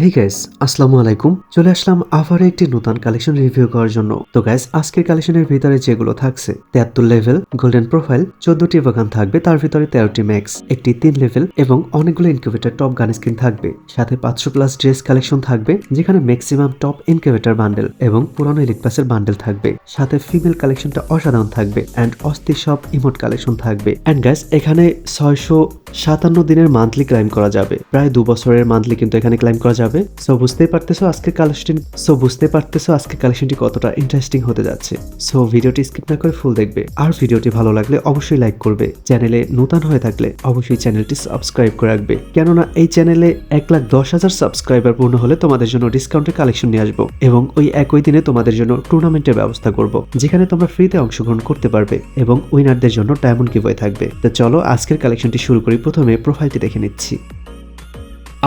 Hey guys আসসালামু আলাইকুম। চলে আসলাম আবার একটি নতুন কালেকশন রিভিউ করার জন্য। তো গাইস আজকের কালেকশনের ভিতরে যেগুলো থাকছে তেহাত্তর লেভেল গোল্ডেন প্রোফাইল চোদ্দটি বাগান থাকবে, তার ভিতরে তেরোটি ম্যাক্স একটি তিন লেভেল এবং অনেকগুলো ইনকিউবেটার টপ গান স্ক্রিন থাকবে। সাথে পাঁচশো প্লাস ড্রেস কালেকশন থাকবে, যেখানে ম্যাক্সিমাম টপ ইনকিউবেটার বান্ডেল এবং পুরানো ইলিট বান্ডেল থাকবে। সাথে ফিমেল কালেকশনটা অসাধারণ থাকবে অ্যান্ড অস্থির সব ইমোট কালেকশন থাকবে। অ্যান্ড গাইস এখানে ছয়শো সাতান্ন দিনের মান্থলি ক্লাইম করা যাবে। প্রায় দু বছরের মান্থলি কিন্তু এখানে ক্লাইম করা যাবে। সো বুঝতেই পারতেছো আজকের কালেকশন সো বুঝতে পারতেছো আজকের কালেকশনটি কতটা ইন্টারেস্টিং হতে যাচ্ছে। সো ভিডিওটি স্কিপ না করে ফুল দেখবে। আর ভিডিওটি ভালো লাগলে অবশ্যই লাইক করবে। চ্যানেলে নতুন হয়ে থাকলে অবশ্যই চ্যানেলটি সাবস্ক্রাইব করে রাখবে। কেননা এই চ্যানেলে এক লাখ দশ হাজার সাবস্ক্রাইবার পূর্ণ হলে তোমাদের জন্য ডিসকাউন্টের কালেকশন নিয়ে আসব। এবং ওই একই দিনে তোমাদের জন্য টুর্নামেন্টের ব্যবস্থা করব, যেখানে তোমরা ফ্রিতে অংশগ্রহণ করতে পারবে এবং উইনারদের জন্য ডায়মন্ড গিভওয়ে থাকবে। তো চলো আজকের কালেকশনটি শুরু করি। প্রথমে প্রোফাইলটি দেখে নিচ্ছি।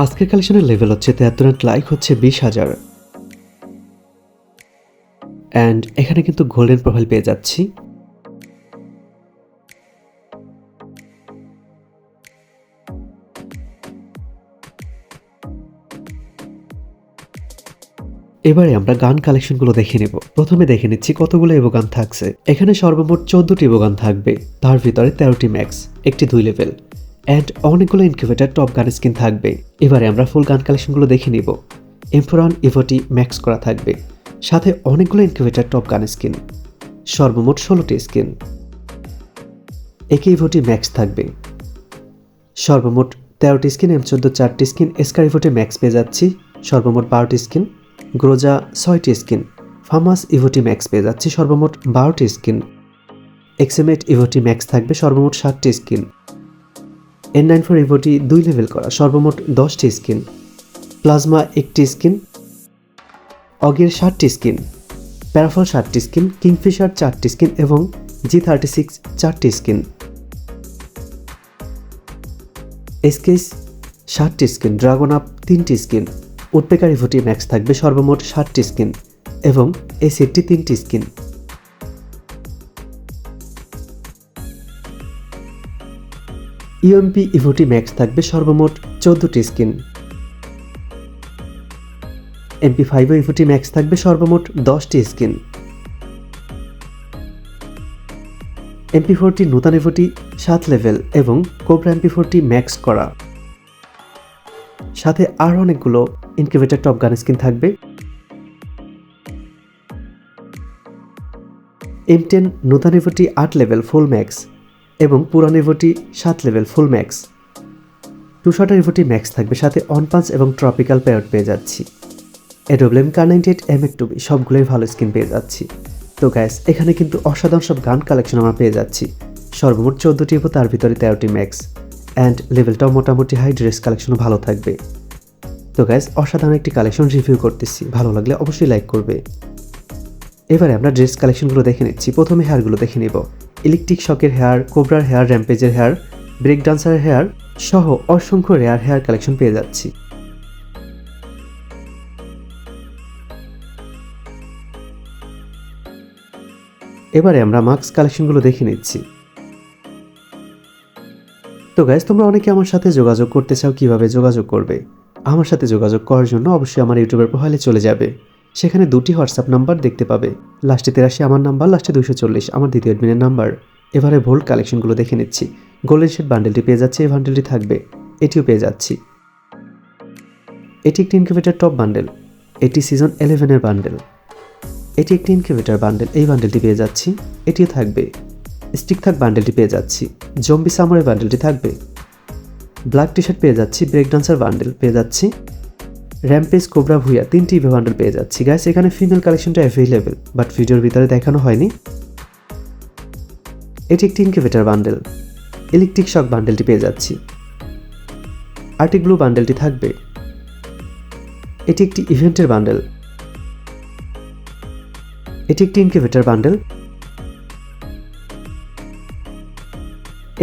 আজকের কালেকশনের লেভেল হচ্ছে তেহাত্তর লাইক হচ্ছে বিশ হাজার। অ্যান্ড এখানে কিন্তু গোল্ডেন প্রোফাইল পেয়ে যাচ্ছি। এবারে আমরা গান কালেকশনগুলো দেখে নেব। প্রথমে দেখে নিচ্ছি কতগুলো এভো গান থাকছে। এখানে সর্বমোট চোদ্দটি এভো গান থাকবে। তার ভিতরে তেরোটি ম্যাক্স একটি দুই লেভেল অ্যান্ড অনেকগুলো ইনকিউবেটার টপ গান স্কিন থাকবে। এবারে আমরা ফুল গান কালেকশনগুলো দেখে নিব। এমফোরন ইভোটি ম্যাক্স করা থাকবে। সাথে অনেকগুলো ইনকিউবেটার টপ গান স্কিন সর্বমোট ষোলোটি স্কিন একে ইভোটি ম্যাক্স থাকবে। সর্বমোট তেরোটি স্কিন এম চোদ্দ চারটি স্কিন এসকার ইভোটি ম্যাক্স পেয়ে যাচ্ছি। সর্বমোট বারোটি স্কিন গ্রোজা ছয়টি স্কিন ফার্মাস ইভোটি ম্যাক্স পেয়ে যাচ্ছি। সর্বমোট বারোটি স্কিন এক্সেমেট ইভোটি ম্যাক্স থাকবে। সর্বমোট ষাটটি স্কিন এন নাইন ফোর ইভোটি দুই লেভেল করা সর্বমোট দশটি স্কিন প্লাজমা একটি স্কিন অগের ষাটটি স্কিন প্যারাফল ষাটটি স্কিন কিংফিশার চারটি স্কিন এবং জি থার্টি সিক্স চারটি স্কিন এসকেস ষাটটি স্কিন ড্রাগন আপ তিনটি স্কিন উডপেকার ইভোটি ম্যাক্স থাকবে সর্বমোট ষাটটি স্কিন এবং এই সেটটি তিনটি স্কিন ইউএমপি ইভোটি ম্যাক্স থাকবে সর্বমোট চোদ্দটি স্কিন। এমপি ফাইভ ইভোটি ম্যাক্স থাকবে সর্বমোট দশটি স্কিন। এমপি ফোরটি নূতন ইভোটি সাত লেভেল এবং কোবরা এমপি ফোরটি ম্যাক্স করা। সাথে আরও অনেকগুলো ইনকিউবেটার টপ গান স্কিন থাকবে। এম টেন নূতন ইভোটি আট লেভেল ফুল ম্যাক্স। এবং পুরান ইভোটি সাত লেভেল ফুল ম্যাক্স টু শটার ম্যাক্স থাকবে সাথে অন পাঞ্চ এবং ট্রপিক্যাল পেয়ার পেয়ে যাচ্ছি। এডোব্লেম কার নাইনটি এইট এম এক টুবি সবগুলোই ভালো স্কিন পেয়ে যাচ্ছি। তো গ্যাস এখানে কিন্তু অসাধারণ সব গান কালেকশন আমরা পেয়ে যাচ্ছি। সর্বমোট চোদ্দোটি ইভো তার ভিতরে তেরোটি ম্যাক্স অ্যান্ড লেভেলটাও মোটামুটি হাই ড্রেস কালেকশনও ভালো থাকবে। তো গ্যাস অসাধারণ একটি কালেকশন রিভিউ করতেছি। ভালো লাগলে অবশ্যই লাইক করবে। এবারে আমরা ড্রেস কালেকশনগুলো দেখে নিচ্ছি। প্রথমে হেয়ারগুলো দেখে নিব। ইলেকট্রিক শকের হেয়ার, কোবরার হেয়ার, র্যাম্পেজের হেয়ার ব্রেক ডান্সারের হেয়ার সহ অসংখ্য রেয়ার হেয়ার কালেকশন পেয়ে যাচ্ছি। এবারে আমরা মাস্ক কালেকশনগুলো দেখে নিচ্ছি। তো গাইজ তোমরা অনেকে আমার সাথে যোগাযোগ করতে চাও কীভাবে যোগাযোগ করবে? আমার সাথে যোগাযোগ করার জন্য অবশ্যই আমার ইউটিউবের প্রোফাইলে চলে যাবে। সেখানে দুটি হোয়াটসঅ্যাপ নাম্বার দেখতে পাবে। লাস্টে তেরাশি আমার নাম্বার, লাস্টে দুশো চল্লিশ আমার দ্বিতীয় অ্যাডমিনের নাম্বার। এবারে ভোল্ট কালেকশনগুলো দেখে নিচ্ছি। গোল্ডেন শেড বান্ডেলটি পেয়ে যাচ্ছে, এই বান্ডেলটি থাকবে। এটিও পেয়ে যাচ্ছি। এটি একটি ইনকিউবেটার টপ বান্ডেল এটি সিজন ইলেভেনের বান্ডেল এটি একটি ইনকিউবেটার বান্ডেল এই বান্ডেলটি পেয়ে যাচ্ছি। এটিও থাকবে। স্টিক থাক বান্ডেলটি পেয়ে যাচ্ছি। জম্বি সামরের বান্ডেলটি থাকবে। ব্ল্যাক টি শার্ট পেয়ে যাচ্ছি। ব্রেক ডান্সার বান্ডেল পেয়ে যাচ্ছি। র্যাম্পেজ কোবরা ভুইয়া তিনটি ইভে বান্ডেল পেয়ে যাচ্ছি। গ্যাস এখানে ফিমেল কালেকশনটা অ্যাভেলেবেল বাট ভিডিওর ভিতরে দেখানো হয়নি। এটি একটি ইনকিউবেটার বান্ডেল ইলেকট্রিক শক বান্ডেলটি পেয়ে যাচ্ছি। আর্টিক ব্লু বান্ডেলটি থাকবে। এটি একটি ইভেন্টের বান্ডেল এটি একটি ইনকিউবেটার বান্ডেল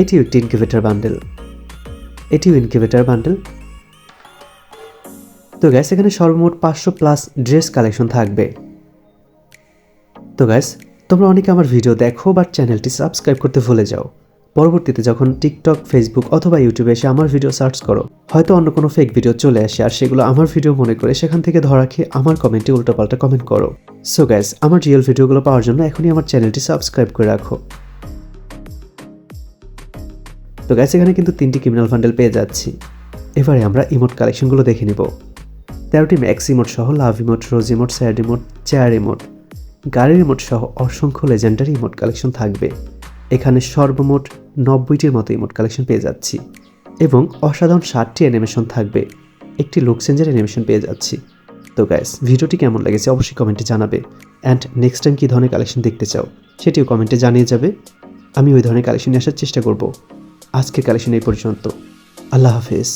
এটিও একটি ইনকিউবেটার বান্ডেল এটিও ইনকিউবেটার বান্ডেল তো গ্যাস এখানে সর্বমোট পাঁচশো প্লাস ড্রেস কালেকশন থাকবে। তো গ্যাস তোমরা অনেকে আমার ভিডিও দেখো বা চ্যানেলটি সাবস্ক্রাইব করতে ভুলে যাও। পরবর্তীতে যখন টিকটক ফেসবুক অথবা ইউটিউবে এসে আমার ভিডিও সার্চ করো, হয়তো অন্য কোনো ফেক ভিডিও চলে আসে, আর সেগুলো আমার ভিডিও মনে করে সেখান থেকে ধরা খেয়ে আমার কমেন্টে উল্টোপাল্টা কমেন্ট করো। সো গ্যাস আমার রিয়েল ভিডিওগুলো পাওয়ার জন্য এখনই আমার চ্যানেলটি সাবস্ক্রাইব করে রাখো। তো গ্যাস এখানে কিন্তু তিনটি ক্রিমিনাল ফান্ডেল পেয়ে যাচ্ছি। এবারে আমরা ইমোট কালেকশনগুলো দেখে নিব। তেরোটি ম্যাক্স ইমোট সহ love emote rose emote sad emote chair emote গাড়ির ইমোট সহ অসংখ্য লেজেন্ডারি ইমোট কালেকশন থাকবে। এখানে সর্বমোট নব্বইটির মতো ইমোট কালেকশন পেয়ে যাচ্ছি এবং অসাধারণ ষাটটি অ্যানিমেশন থাকবে। একটি লুক চেঞ্জের অ্যানিমেশন পেয়ে যাচ্ছি। তো গ্যাস ভিডিওটি কেমন লেগেছে অবশ্যই কমেন্টে জানাবে। অ্যান্ড নেক্সট টাইম কী ধরনের কালেকশন দেখতে চাও, সেটিও কমেন্টে জানিয়ে যাবে। আমি ওই ধরনের কালেকশন নিয়ে আসার চেষ্টা করব। আজকের কালেকশন এই পর্যন্ত। আল্লাহ হাফেজ।